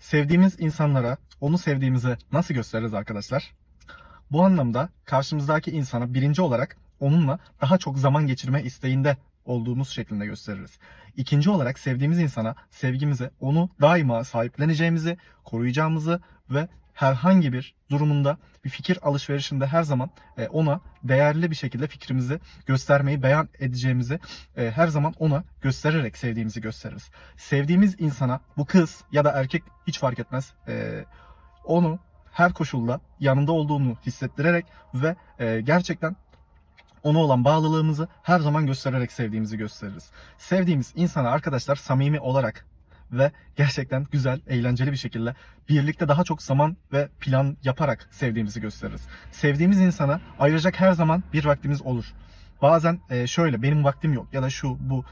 Sevdiğimiz insanlara onu sevdiğimizi nasıl gösteririz arkadaşlar? Bu anlamda karşımızdaki insana birinci olarak onunla daha çok zaman geçirme isteğinde olduğumuz şeklinde gösteririz. İkinci olarak sevdiğimiz insana sevgimizi onu daima sahipleneceğimizi, koruyacağımızı ve herhangi bir durumunda bir fikir alışverişinde her zaman e, ona değerli bir şekilde fikrimizi göstermeyi, beyan edeceğimizi e, her zaman ona göstererek sevdiğimizi gösteririz. Sevdiğimiz insana bu kız ya da erkek hiç fark etmez e, onu her koşulda yanında olduğunu hissettirerek ve gerçekten ona olan bağlılığımızı her zaman göstererek sevdiğimizi gösteririz. Sevdiğimiz insana arkadaşlar samimi olarak ve gerçekten güzel, eğlenceli bir şekilde birlikte daha çok zaman ve plan yaparak sevdiğimizi gösteririz. Sevdiğimiz insana ayıracak her zaman bir vaktimiz olur. Bazen e, şöyle benim vaktim yok ya da şu bu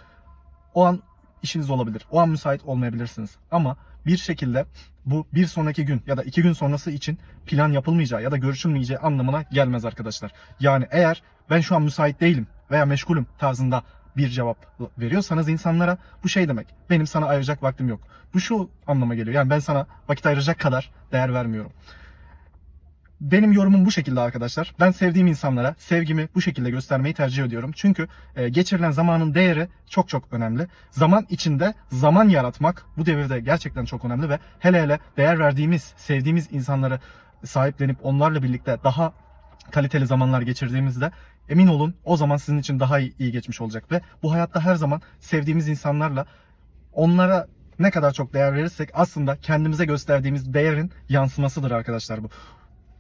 o an işiniz olabilir. O an müsait olmayabilirsiniz. Ama bir şekilde bu bir sonraki gün ya da iki gün sonrası için plan yapılmayacağı ya da görüşülmeyeceği anlamına gelmez arkadaşlar. Yani eğer ben şu an müsait değilim veya meşgulüm tarzında bir cevap veriyorsanız insanlara bu şey demek. Benim sana ayıracak vaktim yok. Bu şu anlama geliyor. Yani ben sana vakit ayıracak kadar değer vermiyorum. Benim yorumum bu şekilde arkadaşlar. Ben sevdiğim insanlara sevgimi bu şekilde göstermeyi tercih ediyorum. Çünkü e, geçirilen zamanın değeri çok çok önemli. Zaman içinde zaman yaratmak bu devirde gerçekten çok önemli ve hele hele değer verdiğimiz, sevdiğimiz insanları sahiplenip onlarla birlikte daha kaliteli zamanlar geçirdiğimizde emin olun o zaman sizin için daha iyi, geçmiş olacak ve bu hayatta her zaman sevdiğimiz insanlarla onlara ne kadar çok değer verirsek aslında kendimize gösterdiğimiz değerin yansımasıdır arkadaşlar bu.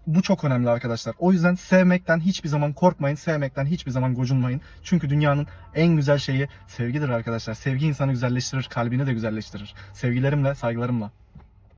Bu çok önemli arkadaşlar. O yüzden sevmekten hiçbir zaman korkmayın. Sevmekten hiçbir zaman gocunmayın. Çünkü dünyanın en güzel şeyi sevgidir arkadaşlar. Sevgi insanı güzelleştirir, kalbini de güzelleştirir. Sevgilerimle, saygılarımla.